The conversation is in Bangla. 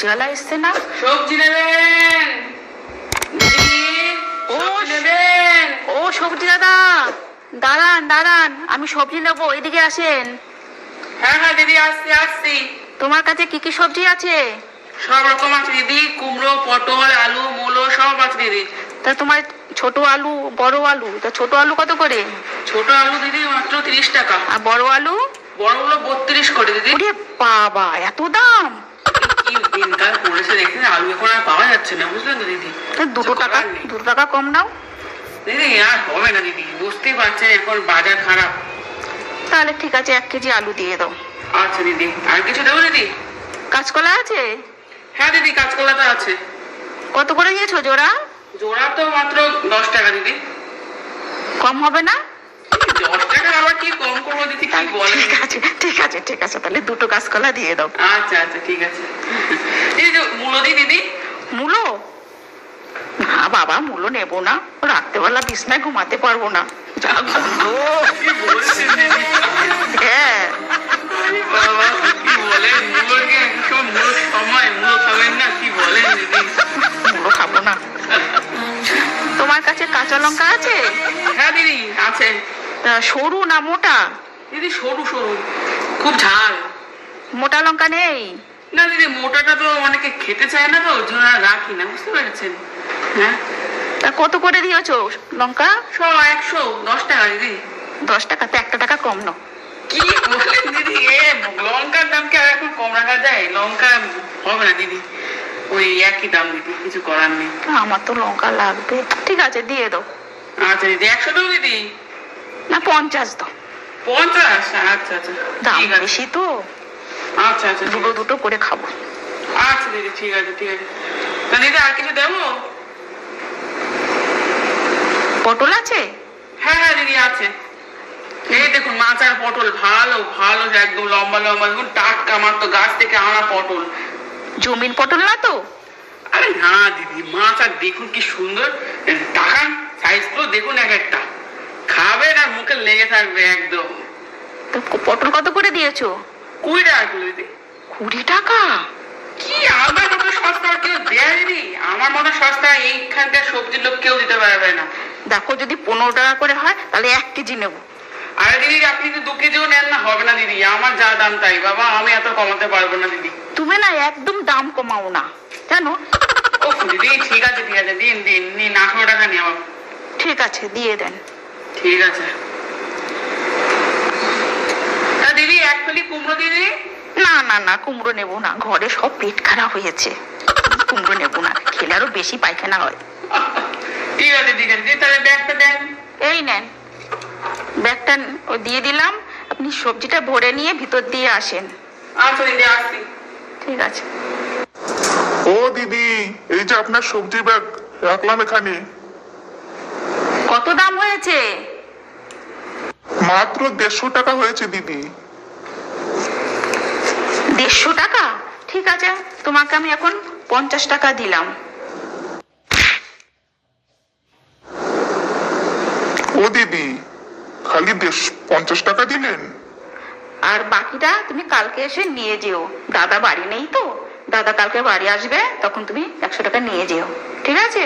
সবজিওয়ালা এসছে না? সবজি নেবেন। ও, নেবেন। ও সবজি দাদা দাঁড়ান দাঁড়ান আমি সবজি নেব এদিকে আসেন। হ্যাঁ হ্যাঁ দিদি আসছি আসছি। তোমার কাছে কি কি সবজি আছে? সব রকম আছে দিদি কুমড়ো পটল আলু মূলো সব আছে দিদি। তা তোমার ছোট আলু বড় আলু তা ছোট আলু কত করে? ছোট আলু দিদি মাত্র তিরিশ টাকা। আর বড় আলু? বড়গুলো বত্রিশ করে দিদি। বাবা এত দাম? কি দিনকাল পড়েছে দেখেন আলু এখন আর পাওয়া যাচ্ছে না বুঝলেন তো দিদি? দুটো টাকা দুটো টাকা কম নাও। দিদি আর হবে না দিদি বুঝতেই পারছেন এখন বাজার খারাপ। তাহলে ঠিক আছে এক কেজি আলু দিয়ে দাও। আচ্ছা দিদি আর কিছু দেবো দিদি? কাঁচকলা আছে? হ্যাঁ দিদি কাঁচকলা তো আছে। কত করে দিয়েছ জোড়া? জোড়া তো মাত্র দশ টাকা দিদি। কম হবে না? দশ টাকা আবার কি কম করব দিদি কি বলেন ঠিক আছে ঠিক আছে ঠিক আছে তাহলে দুটো কাঁচকলা দিয়ে দাও। আচ্ছা আচ্ছা ঠিক আছে। দিদি মূলো দিই দিদি। মূলো? না বাবা মূলো নেব না। রাত্রেবেলা বিছনায় ঘুমাতে পারব না। যা গন্ধ। হ্যাঁ। বাবা কি বলেন মূলোকে সব মূলো সময় মূলো খাবেন না কি বলেন দিদি? মূলো খাব না। তোমার কাছে কাঁচা লঙ্কা আছে? হ্যাঁ দিদি আছে। সরু না মোটা? দিদি সরু সরু। খুব ঝাল। মোটা লঙ্কা নেই? না দিদি মোটাটা তো অনেকে খেতে চায় না তো জন্য রাখি না বুঝতে পেরেছেন? হ্যাঁ? তা কত করে দিয়েছ লঙ্কা? সব একশো দশ টাকা দিদি। দশ টাকা? তো একটা টাকা কম নাও। কি বলেন দিদি? এ লঙ্কার দাম কি আর এখন কম রাখা যায়? লঙ্কা হবে না দিদি। ওই একই দাম দিদি কিছু করার নেই। আমার তো লঙ্কা লাগবে। ঠিক আছে দিয়ে দাও। আচ্ছা দিদি একশো দিদি। না পঞ্চাশ দাও। পঞ্চাশ? আচ্ছা আচ্ছা। দাম বেশি তো। আচ্ছা আচ্ছা দুটো দুটো করে খাব। আচ্ছা দিদি ঠিক আছে ঠিক আছে। তা দিদি আর কিছু দেবো? পটল আছে? হ্যাঁ হ্যাঁ দিদি আছে। এই দেখুন মাছ আর পটল ভালো ভালো একদম লম্বা লম্বা। দেখুন টাটকা আমার তো গাছ থেকে আনা পটল। জমিন পটল না তো? আরে না দিদি মাছ আর দেখুন কি সুন্দর। টাকান সাইজ তো দেখুন এক একটা। খাবেন আর মুখে লেগে থাকবে একদম। তো পটল কত করে দিয়েছ? কুড়ি টাকা কিলো দিদি কুড়ি টাকা? কি আমার মতো সস্তা কেউ দেয় দিদি আমার মতো সস্তা এইখানকার সবজির লোক কেউ দিতে পারবে না। দেখো যদি পনেরো টাকা করে হয় তাহলে এক কেজি নেব। আরে দিদি আপনি যদি দু কেজিও নেন না হবে না দিদি। আমার যা দাম তাই। বাবা আমি এত কমাতে পারব না দিদি। তুমি না একদম দাম কমাও না জানো? ও দিদি ঠিক আছে ঠিক আছে দিন দিন নিন আঠারো টাকা নিয়ে আমার ঠিক আছে দিয়ে দেন। ঠিক আছে। তা দিদি এক কুমড়ো দিদি না না না কুমড়ো নেব না। ঘরে সব পেট খারাপ হয়েছে কুমড়ো নেব না। খেলে আরও বেশি পায়খানা হয়। ঠিক আছে ঠিক আছে। তাহলে ব্যাগটা দেন। এই নেন। ব্যাগটা ও দিয়ে দিলাম। আপনি সবজিটা ভরে নিয়ে ভিতর দিয়ে আসেন। আচ্ছা দিদি আসছি। ঠিক আছে। ও দিদি এই যে আপনার সবজি ব্যাগ রাখলাম এখানে। দাম হয়েছে। মাত্র দেড়শো টাকা হয়েছে দিদি। দেড়শো টাকা? ঠিক আছে তোমাকে আমি এখন পঞ্চাশ টাকা দিলাম। ও দিদি খালি পঞ্চাশ টাকা দিলেন? আর বাকিটা তুমি কালকে এসে নিয়ে যেও। দাদা বাড়ি নেই তো। দাদা কালকে বাড়ি আসবে তখন তুমি একশো টাকা নিয়ে যেও। ঠিক আছে?